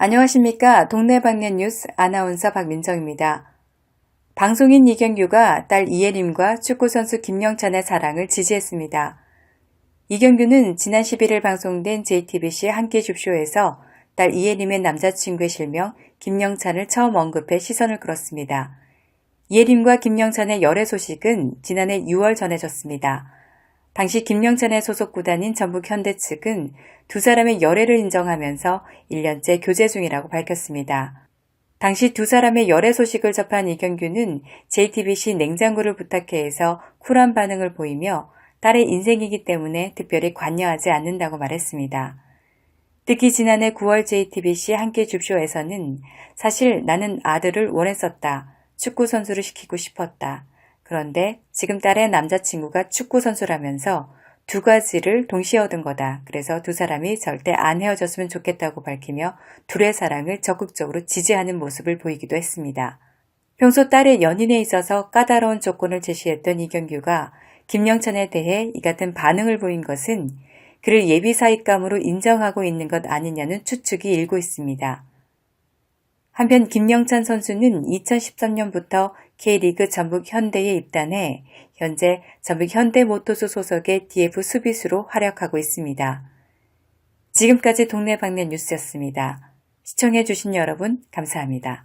안녕하십니까. 동네 방면 뉴스 아나운서 박민정입니다. 방송인 이경규가 딸 이예림과 축구선수 김영찬의 사랑을 지지했습니다. 이경규는 지난 11일 방송된 JTBC 함께 줍쇼에서 딸 이예림의 남자친구의 실명 김영찬을 처음 언급해 시선을 끌었습니다. 이예림과 김영찬의 열애 소식은 지난해 6월 전해졌습니다. 당시 김영찬의 소속 구단인 전북 현대 측은 두 사람의 열애를 인정하면서 1년째 교제 중이라고 밝혔습니다. 당시 두 사람의 열애 소식을 접한 이경규는 JTBC 냉장고를 부탁해 해서 쿨한 반응을 보이며 딸의 인생이기 때문에 특별히 관여하지 않는다고 말했습니다. 특히 지난해 9월 JTBC 함께 줍쇼에서는 사실 나는 아들을 원했었다. 축구 선수를 시키고 싶었다. 그런데 지금 딸의 남자친구가 축구 선수라면서 두 가지를 동시에 얻은 거다. 그래서 두 사람이 절대 안 헤어졌으면 좋겠다고 밝히며 둘의 사랑을 적극적으로 지지하는 모습을 보이기도 했습니다. 평소 딸의 연인에 있어서 까다로운 조건을 제시했던 이경규가 김영찬에 대해 이 같은 반응을 보인 것은 그를 예비 사익감으로 인정하고 있는 것 아니냐는 추측이 일고 있습니다. 한편 김영찬 선수는 2013년부터 K리그 전북 현대에 입단해 현재 전북 현대모토스 소속의 DF 수비수로 활약하고 있습니다. 지금까지 동네 방면 뉴스였습니다. 시청해주신 여러분 감사합니다.